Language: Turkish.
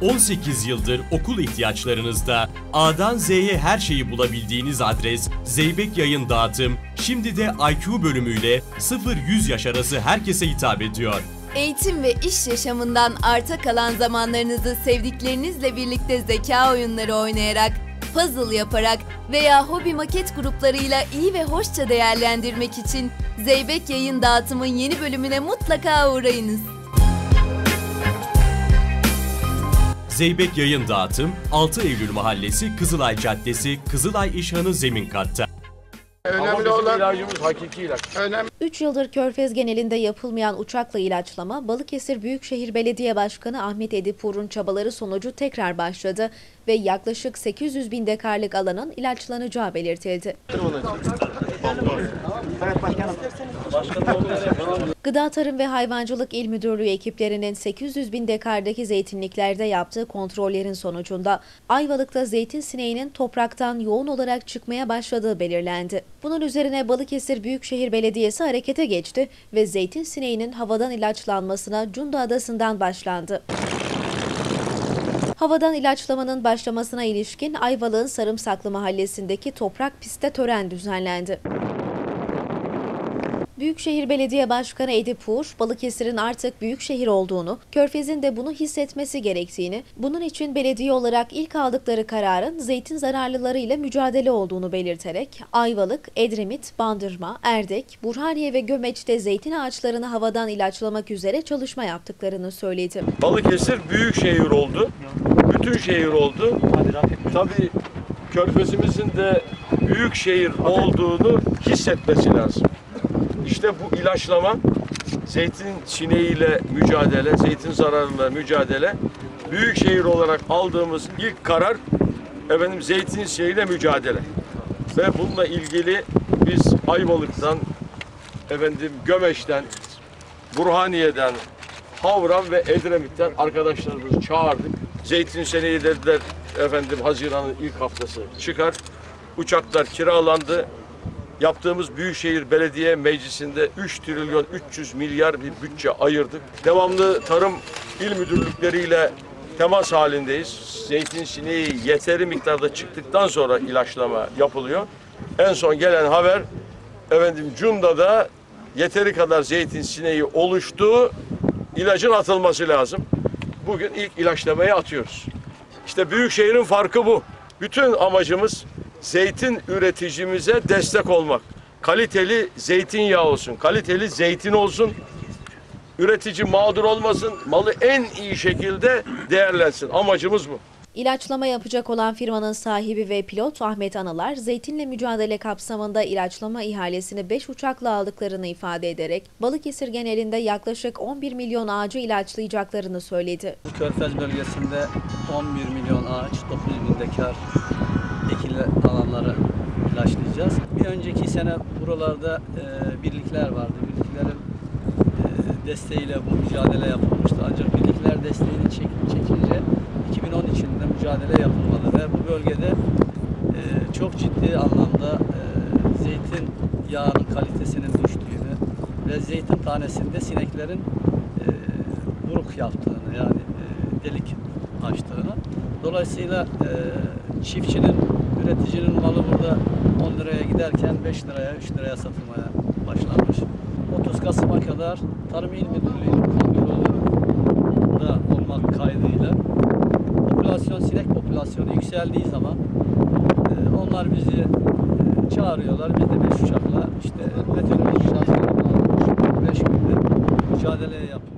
18 yıldır okul ihtiyaçlarınızda A'dan Z'ye her şeyi bulabildiğiniz adres Zeybek Yayın Dağıtım, şimdi de IQ bölümüyle 0-100 yaş arası herkese hitap ediyor. Eğitim ve iş yaşamından arta kalan zamanlarınızı sevdiklerinizle birlikte zeka oyunları oynayarak, puzzle yaparak veya hobi maket gruplarıyla iyi ve hoşça değerlendirmek için Zeybek Yayın Dağıtım'ın yeni bölümüne mutlaka uğrayınız. Zeybek Yayın Dağıtım, 6 Eylül Mahallesi, Kızılay Caddesi, Kızılay İşhanı Zemin Katta. Önemli olan ilacımız hakiki ilaç. önemli 3 yıldır Körfez genelinde yapılmayan uçakla ilaçlama, Balıkesir Büyükşehir Belediye Başkanı Ahmet Edipur'un çabaları sonucu tekrar başladı ve yaklaşık 800 bin dekarlık alanın ilaçlanacağı belirtildi. Gıda Tarım ve Hayvancılık İl Müdürlüğü ekiplerinin 800 bin dekardaki zeytinliklerde yaptığı kontrollerin sonucunda Ayvalık'ta zeytin sineğinin topraktan yoğun olarak çıkmaya başladığı belirlendi. Bunun üzerine Balıkesir Büyükşehir Belediyesi harekete geçti ve zeytin sineğinin havadan ilaçlanmasına Cunda Adası'ndan başlandı. Havadan ilaçlamanın başlamasına ilişkin Ayvalık'ın Sarımsaklı mahallesindeki toprak pistte tören düzenlendi. Büyükşehir Belediye Başkanı Edip Uğur, Balıkesir'in artık büyük şehir olduğunu, Körfez'in de bunu hissetmesi gerektiğini, bunun için belediye olarak ilk aldıkları kararın zeytin zararlılarıyla mücadele olduğunu belirterek, Ayvalık, Edremit, Bandırma, Erdek, Burhaniye ve Gömeç'te zeytin ağaçlarını havadan ilaçlamak üzere çalışma yaptıklarını söyledi. Balıkesir büyük şehir oldu. Bütün şehir oldu. Tabii körfezimizin de büyük şehir olduğunu hissetmesi lazım. İşte bu ilaçlama, zeytin sineğiyle mücadele, zeytin zararıyla mücadele, büyük şehir olarak aldığımız ilk karar efendim zeytin sineğiyle mücadele. Ve bununla ilgili biz Ayvalık'tan, efendim Gömeç'ten, Burhaniye'den, Havran ve Edremit'ten arkadaşlarımızı çağırdık. Zeytin seneyi dediler efendim Haziran'ın ilk haftası çıkar. Uçaklar kiralandı. Yaptığımız Büyükşehir Belediye Meclisi'nde 3 trilyon 300 milyar bir bütçe ayırdık. Devamlı tarım il müdürlükleriyle temas halindeyiz. Zeytin sineği yeteri miktarda çıktıktan sonra ilaçlama yapılıyor. En son gelen haber efendim Cunda'da yeteri kadar zeytin sineği oluştu. İlacın atılması lazım. Bugün ilk ilaçlamayı atıyoruz. İşte Büyükşehir'in farkı bu. Bütün amacımız zeytin üreticimize destek olmak. Kaliteli zeytinyağı olsun, kaliteli zeytin olsun. Üretici mağdur olmasın, malı en iyi şekilde değerlensin. Amacımız bu. İlaçlama yapacak olan firmanın sahibi ve pilot Ahmet Analar, zeytinle mücadele kapsamında ilaçlama ihalesini 5 uçakla aldıklarını ifade ederek, Balıkesir genelinde yaklaşık 11 milyon ağacı ilaçlayacaklarını söyledi. Körfez bölgesinde 11 milyon ağaç, 900 bin dekar ekili alanları ilaçlayacağız. Bir önceki sene buralarda e, birlikler vardı. Birliklerin e, desteğiyle bu mücadele yapılmıştı. Ancak birlikler desteğini çek, çekince 2010 içinde mücadele yapılmadı ve bu bölgede e, çok ciddi anlamda e, zeytin yağının kalitesinin düştüğünü ve zeytin tanesinde sineklerin e, buruk yaptığını yani e, delik açtığını. Dolayısıyla e, çiftçinin, üreticinin malı burada 10 liraya giderken 5 liraya 3 liraya satılmaya başlanmış. 30 Kasım'a kadar Tarım İl Müdürlüğü'nün kontrolünde olmak kaydıyla popülasyon, sinek popülasyonu yükseldiği zaman e, onlar bizi e, çağırıyorlar. Biz de 5 uçakla işte meteoroloji şartlarına 5 günde mücadele yapıyoruz.